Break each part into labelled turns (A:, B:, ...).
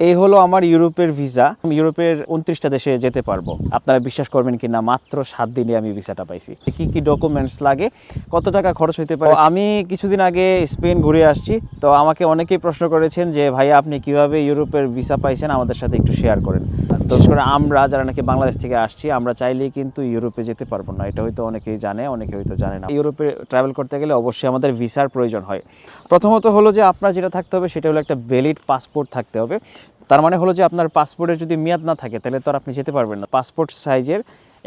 A: এই হলো আমার ইউরোপের ভিসা। ইউরোপের উনত্রিশটা দেশে যেতে পারব। আপনারা বিশ্বাস করবেন কি না মাত্র সাত দিনে আমি ভিসাটা পাইছি। কি কি ডকুমেন্টস লাগে, কত টাকা খরচ হইতে পারে? আমি কিছুদিন আগে স্পেন ঘুরে আসছি, তো আমাকে অনেকেই প্রশ্ন করেছেন যে ভাই আপনি কীভাবে ইউরোপের ভিসা পাইছেন? আমাদের সাথে একটু শেয়ার করেন। বিশেষ করে আমরা যারা নাকি বাংলাদেশ থেকে আসছি, আমরা চাইলেই কিন্তু ইউরোপে যেতে পারব না। এটা হয়তো অনেকেই জানে, অনেকে হয়তো জানে না। ইউরোপে ট্রাভেল করতে গেলে অবশ্যই আমাদের ভিসার প্রয়োজন হয়। প্রথমত হলো যে আপনার যেটা থাকতে হবে, সেটা হলো একটা ভ্যালিড পাসপোর্ট থাকতে হবে। তার মানে হলো যে আপনার পাসপোর্টের যদি মেয়াদ না থাকে, তাহলে তো আর আপনি যেতে পারবেন না। পাসপোর্ট সাইজের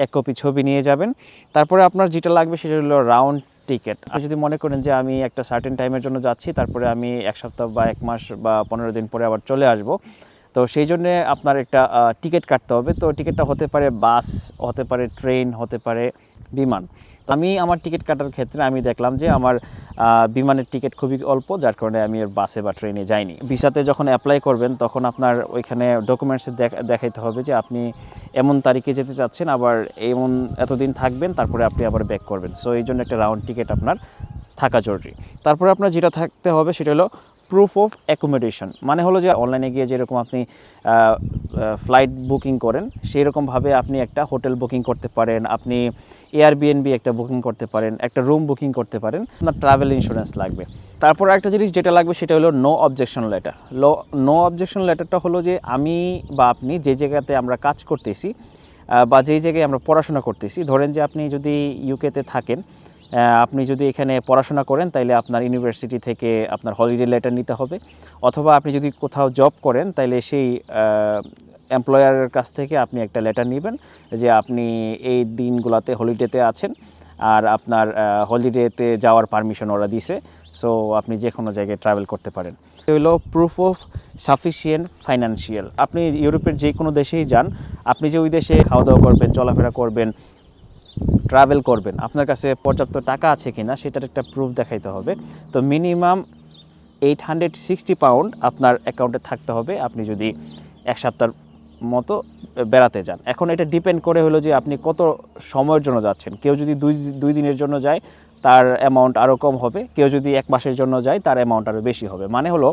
A: এক কপি ছবি নিয়ে যাবেন। তারপরে আপনার যেটা লাগবে, সেটা হলো রাউন্ড টিকিট আপনি যদি মনে করেন যে আমি একটা সার্টেন টাইমের জন্য যাচ্ছি, তারপরে আমি এক সপ্তাহ বা এক মাস বা পনেরো দিন পরে আবার চলে আসব তো সেই জন্যে আপনার একটা টিকিট কাটতে হবে। তো টিকিটটা হতে পারে বাস, হতে পারে ট্রেন, হতে পারে বিমান। তো আমি আমার টিকিট কাটার ক্ষেত্রে আমি দেখলাম যে আমার বিমানের টিকিট খুবই অল্প, যার কারণে আমি বাসে বা ট্রেনে যাইনি। ভিসাতে যখন অ্যাপ্লাই করবেন, তখন আপনার ওইখানে ডকুমেন্টসে দেখাইতে হবে যে আপনি এমন তারিখে যেতে চাচ্ছেন, আবার এমন এতদিন থাকবেন, তারপরে আপনি আবার ব্যাক করবেন। সো এই জন্য একটা রাউন্ড টিকিট আপনার থাকা জরুরি। তারপরে আপনার যেটা থাকতে হবে, সেটা হলো প্রুফ অফ অ্যাকোমোডেশন মানে হলো যে অনলাইনে গিয়ে যেরকম আপনি ফ্লাইট বুকিং করেন সেই রকমভাবে আপনি একটা হোটেল বুকিং করতে পারেন, আপনি এয়ারবিএনবি একটা বুকিং করতে পারেন, একটা রুম বুকিং করতে পারেন, আপনার ট্রাভেল ইন্স্যুরেন্স লাগবে। তারপর একটা জিনিস যেটা লাগবে সেটা হলো no objection letter no objection লেটারটা হলো যে আমি বা আপনি যে জায়গাতে আমরা কাজ করতেছি বা যেই জায়গায় আমরা পড়াশোনা করতেছি, ধরেন যে আপনি যদি ইউকেতে থাকেন আপনি যদি এখানে পড়াশোনা করেন, তাইলে আপনার ইউনিভার্সিটি থেকে আপনার হলিডে লেটার নিতে হবে। অথবা আপনি যদি কোথাও জব করেন, তাইলে সেই এমপ্লয়ারের কাছ থেকে আপনি একটা লেটার নেবেন যে আপনি এই দিনগুলোতে হলিডেতে আছেন আর আপনার হলিডেতে যাওয়ার পারমিশন ওরা দিছে। সো আপনি যে কোনো জায়গায় ট্রাভেল করতে পারেন। হলো প্রুফ অফ সাফিসিয়েন্ট ফাইন্যান্সিয়াল আপনি ইউরোপের যে কোনো দেশেই যান, আপনি যে ওই দেশে খাওয়া দাওয়া করবেন, চলাফেরা করবেন ট্রাভেল করবেন। আপনার কাছে পর্যাপ্ত টাকা আছে কি না সেটার একটা প্রুফ দেখাইতে হবে। তো minimum eight hundred sixty pound আপনার অ্যাকাউন্টে থাকতে হবে। আপনি যদি এক সপ্তাহ মতো বেড়াতে যান। এখন এটা ডিপেন্ড করে হলো যে আপনি কত সময়ের জন্য যাচ্ছেন। কেউ যদি দুই দুই দিনের জন্য যায়, তার অ্যামাউন্ট আরও কম হবে। কেউ যদি এক মাসের জন্য যায়, তার অ্যামাউন্ট আরও বেশি হবে। মানে হলো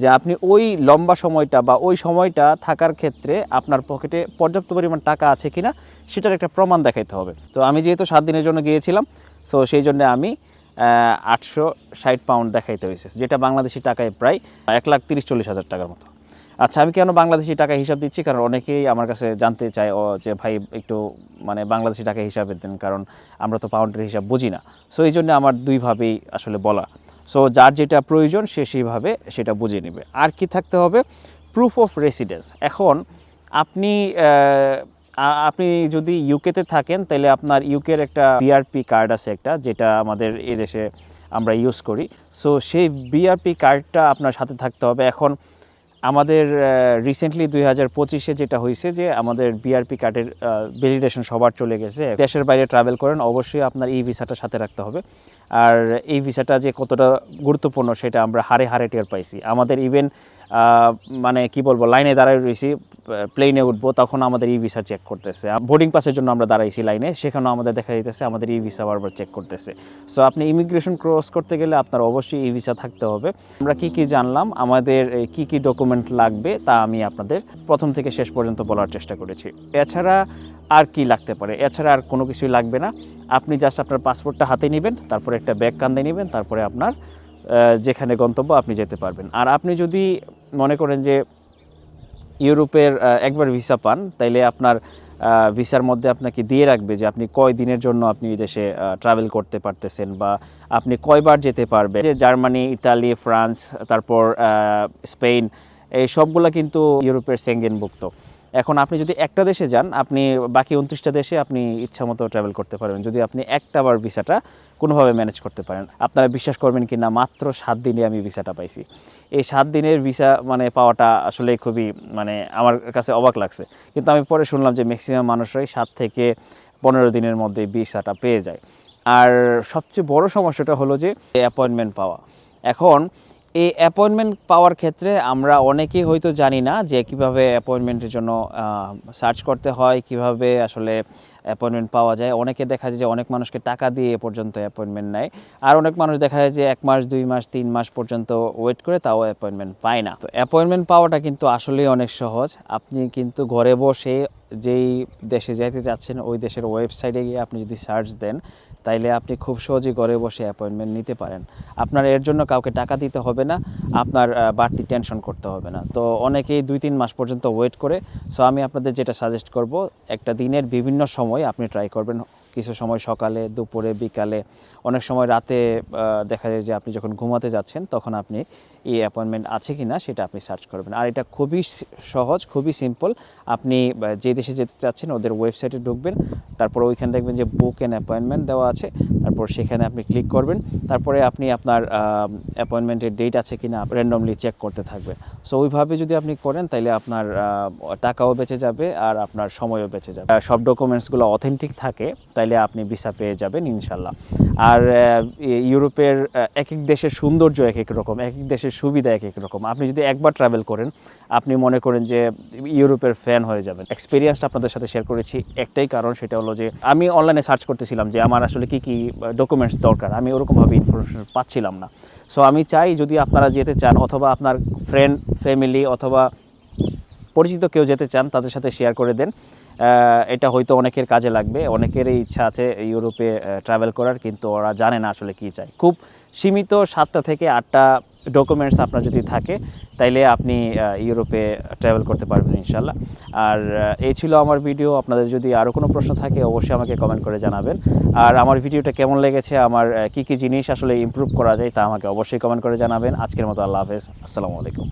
A: যে আপনি ওই লম্বা সময়টা বা ওই সময়টা থাকার ক্ষেত্রে আপনার পকেটে পর্যাপ্ত পরিমাণ টাকা আছে কিনা সেটার একটা প্রমাণ দেখাইতে হবে। তো আমি যেহেতু সাত দিনের জন্য গিয়েছিলাম সো সেই জন্য আমি আটশো ষাট পাউন্ড দেখাইতে হয়েছে যেটা বাংলাদেশি টাকায় প্রায় এক লাখ তিরিশ চল্লিশ হাজার টাকার মতো। আচ্ছা আমি কেন বাংলাদেশি টাকা হিসাব দিচ্ছি? কারণ অনেকেই আমার কাছে জানতে চায়, ও যে ভাই একটু মানে বাংলাদেশি টাকা হিসাবে দেন, কারণ আমরা তো পাউন্ডের হিসাব বুঝি না। সো এই জন্য আমার দুইভাবেই আসলে বলা। সো যার যেটা প্রয়োজন সে সেইভাবে সেটা বুঝে নেবে। আর কি থাকতে হবে? প্রুফ অফ রেসিডেন্স এখন আপনি আপনি যদি ইউকেতে থাকেন, তাহলে আপনার ইউকের একটা বিআরপি কার্ড আছে একটা, যেটা আমাদের এদেশে আমরা ইউজ করি। সো সেই বিআরপি কার্ডটা আপনার সাথে থাকতে হবে। এখন আমাদের রিসেন্টলি দুই হাজার পঁচিশে যেটা হয়েছে যে আমাদের বিআরপি কার্ডের ভ্যালিডেশন সবার চলে গেছে। দেশের বাইরে ট্রাভেল করেন, অবশ্যই আপনার এই ভিসাটা সাথে রাখতে হবে। আর এই ভিসাটা যে কতটা গুরুত্বপূর্ণ, সেটা আমরা হারে হারে টের পাইছি। আমাদের ইভেন মানে কি বলব, লাইনে দাঁড়ায় রয়েছি প্লেনে উঠবো, তখন আমাদের ই ভিসা চেক করতেছে। বোর্ডিং পাসের জন্য আমরা দাঁড়াইছি লাইনে সেখানেও আমাদের দেখা যাইতেছে আমাদের ই ভিসা বারবার চেক করতেছে। সো আপনি ইমিগ্রেশন ক্রস করতে গেলে আপনার অবশ্যই ই ভিসা থাকতে হবে। আমরা কি কি জানলাম, আমাদের কি কি ডকুমেন্ট লাগবে, তা আমি আপনাদের প্রথম থেকে শেষ পর্যন্ত বলার চেষ্টা করেছি। এছাড়া আর কি লাগতে পারে? এছাড়া আর কোনো কিছুই লাগবে না। আপনি জাস্ট আপনার পাসপোর্টটা হাতে নেবেন, তারপরে একটা ব্যাগ কান্দে নেবেন, তারপরে আপনার যেখানে গন্তব্য আপনি যেতে পারবেন। আর আপনি যদি মনে করেন যে ইউরোপের একবার ভিসা পান, তাইলে আপনার ভিসার মধ্যে আপনাকে দিয়ে রাখবে যে আপনি কয় দিনের জন্য আপনি দেশে ট্রাভেল করতে পারতেছেন বা আপনি কয়বার যেতে পারবে যে জার্মানি, ইতালি, ফ্রান্স, তারপর স্পেন, এই সবগুলা কিন্তু ইউরোপের সেঙ্গেনভুক্ত এখন আপনি যদি একটা দেশে যান, আপনি বাকি উনত্রিশটা দেশে আপনি ইচ্ছা মতো ট্রাভেল করতে পারবেন। যদি আপনি একটা বার ভিসাটা কোনোভাবে ম্যানেজ করতে পারেন। আপনারা বিশ্বাস করবেন কি না, মাত্র সাত দিনে আমি ভিসাটা পাইছি। এই সাত দিনের ভিসা মানে পাওয়াটা আসলে খুবই মানে আমার কাছে অবাক লাগছে। কিন্তু আমি পরে শুনলাম যে ম্যাক্সিমাম মানুষরাই সাত থেকে পনেরো দিনের মধ্যে ভিসাটা পেয়ে যায়। আর সবচেয়ে বড় সমস্যাটা হলো যে অ্যাপয়েন্টমেন্ট পাওয়া। এখন এই অ্যাপয়েন্টমেন্ট পাওয়ার ক্ষেত্রে আমরা অনেকেই হয়তো জানি না যে কীভাবে অ্যাপয়েন্টমেন্টের জন্য সার্চ করতে হয়, কীভাবে আসলে অ্যাপয়েন্টমেন্ট পাওয়া যায়। অনেকে দেখা যায় যে অনেক মানুষকে টাকা দিয়ে এ পর্যন্ত অ্যাপয়েন্টমেন্ট নেয়। আর অনেক মানুষ দেখা যায় যে এক মাস, দুই মাস, তিন মাস পর্যন্ত ওয়েট করে তাও অ্যাপয়েন্টমেন্ট পায় না। তো অ্যাপয়েন্টমেন্ট পাওয়াটা কিন্তু আসলেই অনেক সহজ। আপনি কিন্তু ঘরে বসে যেই দেশে যেতে চাচ্ছেন, ওই দেশের ওয়েবসাইটে গিয়ে আপনি যদি সার্চ দেন তাইলে আপনি খুব সহজেই ঘরে বসে অ্যাপয়েন্টমেন্ট নিতে পারেন। আপনার এর জন্য কাউকে টাকা দিতে হবে না, আপনার বাড়তি টেনশন করতে হবে না। তো অনেকেই দুই তিন মাস পর্যন্ত ওয়েট করে। সো আমি আপনাদের যেটা সাজেস্ট করব, একটা দিনের বিভিন্ন সময় আপনি ট্রাই করবেন। কিছু সময় সকালে, দুপুরে, বিকালে, অনেক সময় রাতে দেখা যায় যে আপনি যখন ঘুমাতে যাচ্ছেন, তখন আপনি এই অ্যাপয়েন্টমেন্ট আছে কি না সেটা আপনি সার্চ করবেন। আর এটা খুবই সহজ, খুবই সিম্পল আপনি যে দেশে যেতে চাচ্ছেন, ওদের ওয়েবসাইটে ঢুকবেন। তারপর ওইখানে দেখবেন যে বুক অ্যান্ড অ্যাপয়েন্টমেন্ট দেওয়া আছে। তারপর সেখানে আপনি ক্লিক করবেন। তারপরে আপনি আপনার অ্যাপয়েন্টমেন্টের ডেট আছে কি না র্যান্ডমলি চেক করতে থাকবেন সো ওইভাবে যদি আপনি করেন তাহলে আপনার টাকাও বেঁচে যাবে আর আপনার সময়ও বেঁচে যাবে। সব ডকুমেন্টসগুলো অথেন্টিক থাকে, তাইলে আপনি ভিসা পেয়ে যাবেন ইনশাল্লাহ। আর ইউরোপের এক এক দেশের সৌন্দর্য এক এক রকম এক এক দেশের সুবিধা এক এক রকম। আপনি যদি একবার ট্রাভেল করেন, আপনি মনে করেন যে ইউরোপের ফ্যান হয়ে যাবেন। এক্সপিরিয়েন্সটা আপনাদের সাথে শেয়ার করেছি একটাই কারণ, সেটা হলো যে আমি অনলাইনে সার্চ করতেছিলাম যে আমার আসলে কি কি ডকুমেন্টস দরকার। আমি ওরকমভাবে ইনফরমেশন পাচ্ছিলাম না। সো আমি চাই যদি আপনারা যেতে চান অথবা আপনার ফ্রেন্ড ফ্যামিলি অথবা পরিচিত কেউ যেতে চান, তাদের সাথে শেয়ার করে দেন। এটা হয়তো অনেকের কাজে লাগবে, অনেকেরই ইচ্ছা আছে ইউরোপে ট্রাভেল করার, কিন্তু ওরা জানে না আসলে কী চায়। খুব সীমিত সাতটা থেকে আটটা ডকুমেন্টস আপনার যদি থাকে, তাইলে আপনি ইউরোপে ট্রাভেল করতে পারবেন ইনশাল্লাহ। আর এই ছিল আমার ভিডিও আপনাদের যদি আরও কোনো প্রশ্ন থাকে, অবশ্যই আমাকে কমেন্ট করে জানাবেন। আর আমার ভিডিওটা কেমন লেগেছে, আমার কী কী জিনিস আসলে ইম্প্রুভ করা যায়, তা আমাকে অবশ্যই কমেন্ট করে জানাবেন। আজকের মতো আল্লাহ হাফেজ। আসসালামু আলাইকুম।